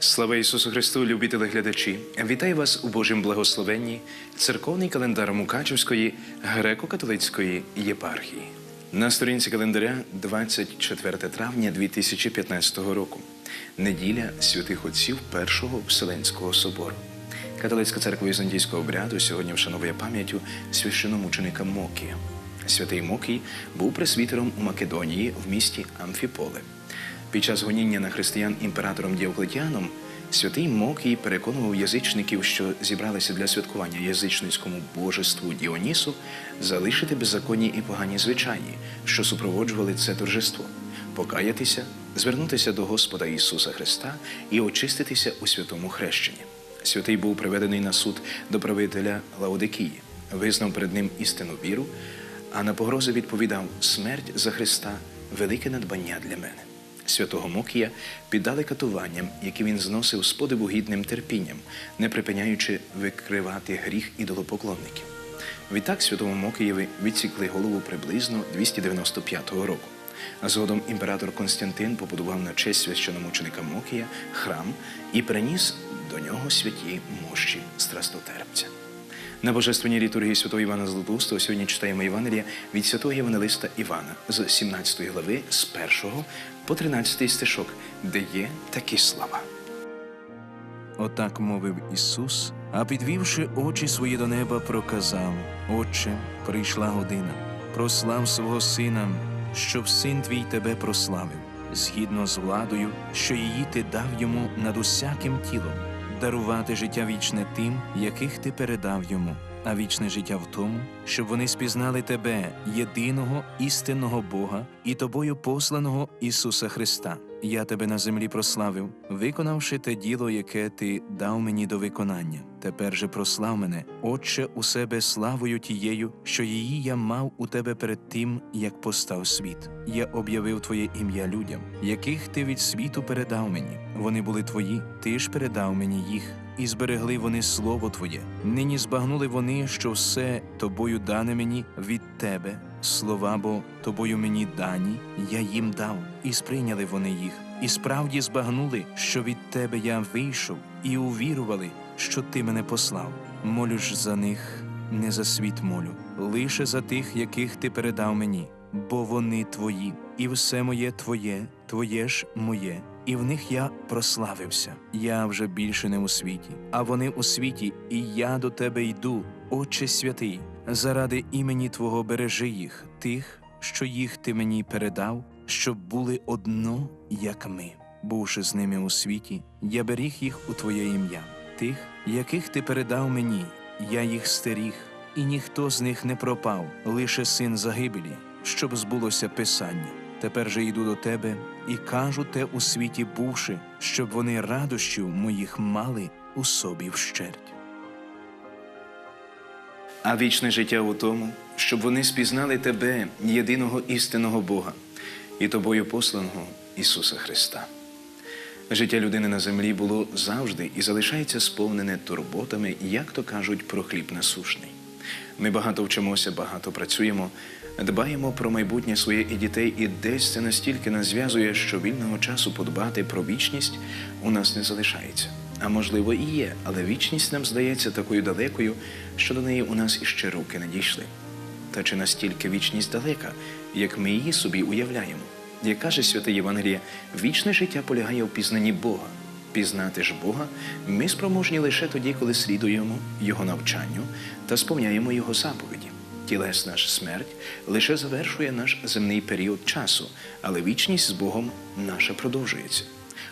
Слава Ісусу Христу, любі телеглядачі! Вітаю вас у Божім благословенні, церковний календар Мукачівської греко-католицької єпархії. На сторінці календаря 24 травня 2015 року, неділя святих отців Першого Вселенського собору. Католицька церква візантійського обряду сьогодні вшановує пам'яттю священомученика Мокія. Святий Мокій був пресвітером у Македонії в місті Амфіполе. Під час гоніння на християн імператором Діоклетіаном святий Мокій переконував язичників, що зібралися для святкування язичницькому божеству Діонісу, залишити беззаконні і погані звичаї, що супроводжували це торжество, покаятися, звернутися до Господа Ісуса Христа і очиститися у святому хрещенні. Святий був приведений на суд до правителя Лаодикії, визнав перед ним істинну віру, а на погрози відповідав смерть за Христа велике надбання для мене. Святого Мокія піддали катуванням, які він зносив з подиву гідним терпінням, не припиняючи викривати гріх ідолопоклонників. Відтак святому Мокієві відсікли голову приблизно 295 року. А згодом імператор Константин побудував на честь священомученика Мокія храм і переніс до нього святі мощі страстотерпця. На божественній літургії святого Івана Златоустого сьогодні читаємо Євангелія від святого Євангелиста Івана з 17 глави з 1 по 13 стишок, де є такі слова. Отак мовив Ісус, а підвівши очі свої до неба, проказав: Отче, прийшла година, прослав свого сина, щоб син твій тебе прославив, згідно з владою, що її ти дав йому над усяким тілом, дарувати життя вічне тим, яких ти передав йому, а вічне життя в тому, щоб вони спізнали тебе, єдиного істинного Бога і тобою посланого Ісуса Христа. Я тебе на землі прославив, виконавши те діло, яке ти дав мені до виконання. Тепер же прослав мене, Отче, у себе славою тією, що її я мав у тебе перед тим, як постав світ. Я об'явив Твоє ім'я людям, яких ти від світу передав мені. Вони були твої, ти ж передав мені їх. І зберегли вони слово Твоє. Нині збагнули вони, що все тобою дане мені від тебе, слова бо тобою мені дані, я їм дав, і сприйняли вони їх, і справді збагнули, що від тебе я вийшов, і увірували, що ти мене послав. Молю ж за них, не за світ молю, лише за тих, яких ти передав мені, бо вони твої, і все моє твоє, твоє ж моє. І в них я прославився. Я вже більше не у світі, а вони у світі, і я до тебе йду, Отче святий, заради імені Твого бережи їх, тих, що їх ти мені передав, щоб були одно, як ми. Бувши з ними у світі, я беріг їх у Твоє ім'я, тих, яких ти передав мені, я їх стеріг, і ніхто з них не пропав, лише син загибелі, щоб збулося Писання. Тепер же йду до тебе і кажу те у світі бувши, щоб вони радощів моїх мали у собі вщерть. А вічне життя у тому, щоб вони спізнали тебе, єдиного істинного Бога, і тобою посланого Ісуса Христа. Життя людини на землі було завжди і залишається сповнене турботами, як то кажуть, про хліб насушний. Ми багато вчимося, багато працюємо, дбаємо про майбутнє своє і дітей, і десь це настільки нас зв'язує, що вільного часу подбати про вічність у нас не залишається. А можливо і є, але вічність нам здається такою далекою, що до неї у нас іще руки не дійшли. Та чи настільки вічність далека, як ми її собі уявляємо? Як каже святе Євангеліє, вічне життя полягає в пізнанні Бога. Пізнати ж Бога ми спроможні лише тоді, коли слідуємо Його навчанню та сповняємо Його заповіді. Тілесна ж смерть лише завершує наш земний період часу, але вічність з Богом наша продовжується.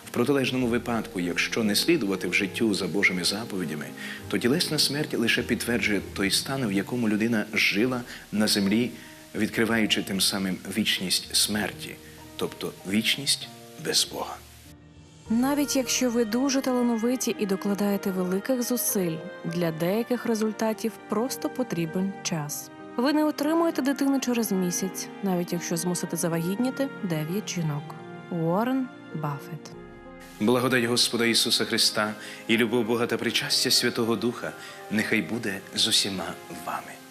В протилежному випадку, якщо не слідувати в життю за Божими заповідями, то тілесна смерть лише підтверджує той стан, в якому людина жила на землі, відкриваючи тим самим вічність смерті, тобто вічність без Бога. Навіть якщо ви дуже талановиті і докладаєте великих зусиль, для деяких результатів просто потрібен час. Ви не отримуєте дитину через місяць, навіть якщо змусите завагітніти 9 жінок. Уоррен Баффет Благодать Господа Ісуса Христа і любов Бога та причастя Святого Духа нехай буде з усіма вами.